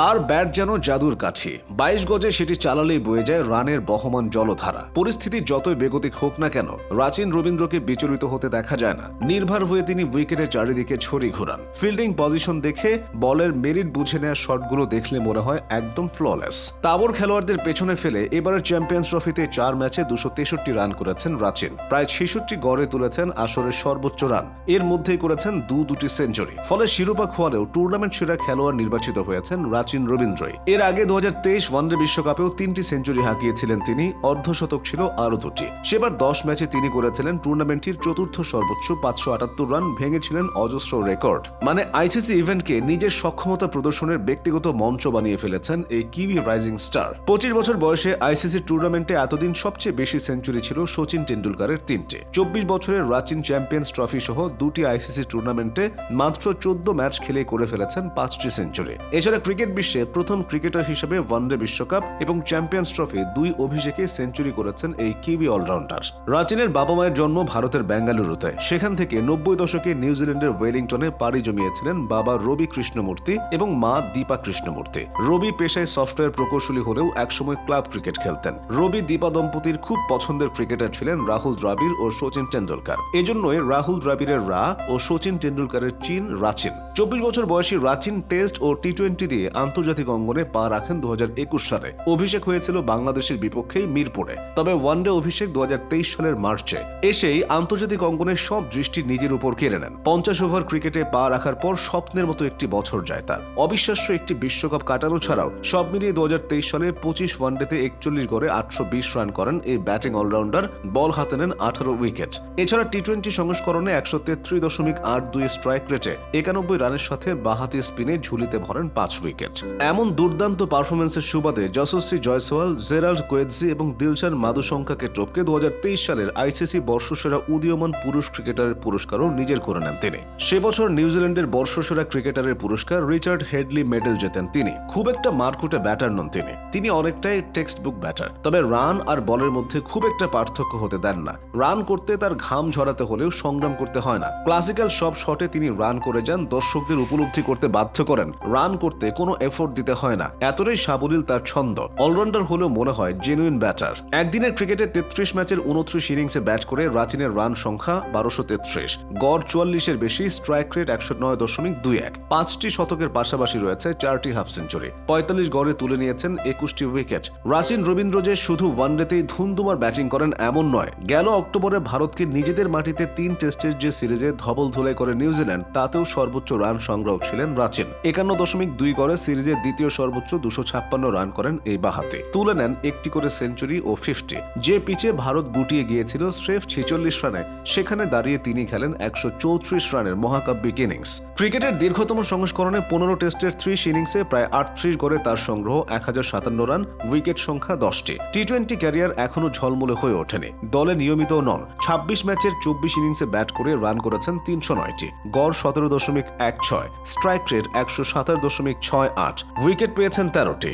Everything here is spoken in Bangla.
তার ব্যাট যেন জাদুর কাঠি বাইশ গজে সেটি চালালেই বয়ে যায় রানের বহমান জলধারা। পরিস্থিতি যতই বেগতিক হোক না কেন, রাচিন রবীন্দ্রকে বিচলিত হতে দেখা যায় না। নির্ভর হয়ে তিনি উইকেটের চারিদিকে ছড়ি ঘুরান। ফিল্ডিং পজিশন দেখে বলের মেরিট বুঝে নেওয়া শটগুলো দেখলে মনে হয় একদম ফ্ললেস। তাবর খেলোয়াড়দের পেছনে ফেলে এবারের চ্যাম্পিয়ন্স ট্রফিতে চার ম্যাচে দুশো তেষট্টি রান করেছেন রাচিন। প্রায় ছেষট্টি গড়ে তুলেছেন আসরের সর্বোচ্চ রান। এর মধ্যেই করেছেন দু দুটি সেঞ্চুরি। ফলে শিরোপা খোয়ালেও টুর্নামেন্ট সেরা খেলোয়াড় নির্বাচিত হয়েছেন রাচিন রবীন্দ্রই। এর আগে দু হাজার তেইশ ওয়ানডে বিশ্বকাপেও তিনটি সেঞ্চুরি হাঁকিয়েছিলেন তিনি, অর্ধশতক ছিল আরও দুটি। সেবার দশ ম্যাচে তিনি করেছিলেন টুর্নামেন্টটির চতুর্থ সর্বোচ্চ, পাঁচশো আটাত্তর রান ভেঙেছিলেন অজস্র রেকর্ড। মানে আইসিসি ইভেন্টকে নিজের সক্ষমতা প্রদর্শনের ব্যক্তিগত মঞ্চ বানিয়ে ফেলেছেন এই কিউই রাইজিং স্টার। পঁচিশ বছর বয়সে আইসিসি টুর্নামেন্টে এতদিন সবচেয়ে বেশি সেঞ্চুরি ছিল সচিন টেন্ডুলকারের তিনটে। চব্বিশ বছরের রাচিন চ্যাম্পিয়ন্স ট্রফি সহ দুটি আইসিসি টুর্নামেন্টে মাত্র চোদ্দ ম্যাচ খেলে করে ফেলেছেন পাঁচটি সেঞ্চুরি। এছাড়া ক্রিকেট বিশ্বে প্রথম ক্রিকেটার হিসেবে ওয়ানডে বিশ্বকাপ এবং চ্যাম্পিয়ন্স ট্রফি দুই অভিষেকে সেঞ্চুরি করেছেন এই কিউই অলরাউন্ডার। রাচিনের বাবা মায়ের জন্ম ভারতের বেঙ্গালুরুতে সেখান থেকে নব্বই দশকে নিউজিল্যান্ডের ওয়েলিংটনে পাড়ি জমিয়েছিলেন বাবা রবি কৃষ্ণমূর্তি এবং মা দীপা কৃষ্ণমূর্তি। রবি পেশায় সফটওয়্যার প্রকৌশলী হলেও একসময় ক্লাব ক্রিকেট খেলতেন। রবি দীপা দম্পতির খুব পছন্দের ক্রিকেটার ছিলেন রাহুল দ্রাবিড় ও সচিন টেন্ডুলকার এজন্যই রাহুল দ্রাবিড়ের রা ও সচিন টেন্ডুলকারের চীন রাচিন। চব্বিশ বছর বয়সী রাচিন টেস্ট ও টি টোয়েন্টি দিয়ে আন্তর্জাতিক অঙ্গনে পা রাখেন দু হাজার একুশ সালে। অভিষেক হয়েছিল বাংলাদেশের বিপক্ষেই মিরপুরে। তবে ওয়ানডে অভিষেক দু হাজার তেইশ সালের মার্চে। এসেই আন্তর্জাতিক অঙ্গনের সব দৃষ্টি নিজের উপর কেড়ে নেন। পঞ্চাশ ওভার ক্রিকেটে পা রাখার পর স্বপ্নের মতো একটি বছর যায় তার। অবিশ্বাস্য একটি বিশ্বকাপ কাটানো ছাড়াও সব মিলিয়ে দু হাজার তেইশ সালে পঁচিশ ওয়ানডেতে একচল্লিশ গড়ে আটশো বিশ রান করেন এই ব্যাটিং অলরাউন্ডার। বল হাতে নেন আঠারো উইকেট। এছাড়া টি টোয়েন্টি সংস্করণে একশো তেত্রিশ দশমিক আট দুই স্ট্রাইক রেটে একানব্বই রানের সাথে বাহাতি স্পিনে ঝুলিতে ভরেন পাঁচ উইকেট। এমন দুর্দান্ত পারফরমেন্সের সুবাদে যশস্বী জয়সওয়াল, জেরাল্ড কোয়েৎজি এবং দিলশান মাদুশঙ্কাকে টপকে দুহাজার তেইশ সালের আইসিসি বর্ষসেরা উদীয়মান পুরুষ ক্রিকেটারের পুরস্কারও নিজের করে নেন তিনি। সে বছর নিউজিল্যান্ডের বর্ষসেরা ক্রিকেটারের পুরস্কার রিচার্ড হেডলি মেডেল জেতেন তিনি। খুব একটা মারকুটে ব্যাটার নন তিনি। তিনি অনেকটাই টেক্সট বুক ব্যাটার তবে রান আর বলের মধ্যে খুব একটা পার্থক্য হতে দেন না। রান করতে তার ঘাম ঝরাতে হলেও সংগ্রাম করতে হয় না। ক্লাসিক্যাল সব শটে তিনি রান করে যান, দর্শকদের উপলব্ধি করতে বাধ্য করেন। রান করতে কোনো এফোর্ট দিতে হয় না। এতটাই সাবলীল তার ছন্দ। অলরাউন্ডার হলেও মনে হয় জেনুইন ব্যাটার একদিনের ক্রিকেটে তেত্রিশ ম্যাচের উনত্রিশ ইনিংসে ব্যাট করে রাচিনের রান সংখ্যা বারোশো তেত্রিশ। গড় চুয়াল্লিশের বেশি স্ট্রাইক রেট একশো নয় দশমিক দুই এক। পাঁচটি শতকের পাশাপাশি রয়েছে চারটি হাফ সেঞ্চুরি পঁয়তাল্লিশ গড়ে তুলে নিয়েছেন একুশটি উইকেট রাচিন রবীন্দ্র যে শুধু ওয়ানডেতেই ধুমধুমার ব্যাটিং করেন, এমন নয়। গেল অক্টোবরে ভারতকে নিজেদের মাটিতে তিন টেস্টের যে সিরিজে ধবল ধুলাই করে নিউজিল্যান্ড, তাতেও সর্বোচ্চ রান সংগ্রাহক ছিলেন রাচিন। একান্ন দশমিক দুই করে সিরিজের দ্বিতীয় সর্বোচ্চ দুশো ছাপ্পান্ন রান করেন এই বাহাতে। তুলে নেন একটি করে সেঞ্চুরি ও ফিফটি যে পিচে ভারত গুটিয়ে গিয়েছিল স্রেফ ছেচল্লিশ রানে, সেখানে দাঁড়িয়ে তিনি খেলেন একশো চৌত্রিশ রানের মহাকাব্যিক ইনিংস। ক্রিকেটের দীর্ঘতম সংস্করণে পনেরো টেস্টের ত্রিশ ইনিংসে প্রায় আটত্রিশ গড়ে তার সংগ্রহ এক হাজার সাতান্ন রান, উইকেট সংখ্যা দশটি। টি টোয়েন্টি ক্যারিয়ার এখনও ঝলমলে হয়ে ওঠেনি। দলে নিয়মিত নন। ছাব্বিশ ম্যাচের চব্বিশ ইনিংসে ব্যাট করে রান করেছেন তিনশো নয়টি। গড় সতেরো দশমিক এক ছয়। স্ট্রাইক রেট একশো সাতাশ দশমিক ছয় আট। উইকেট পেয়েছেন তেরোটি।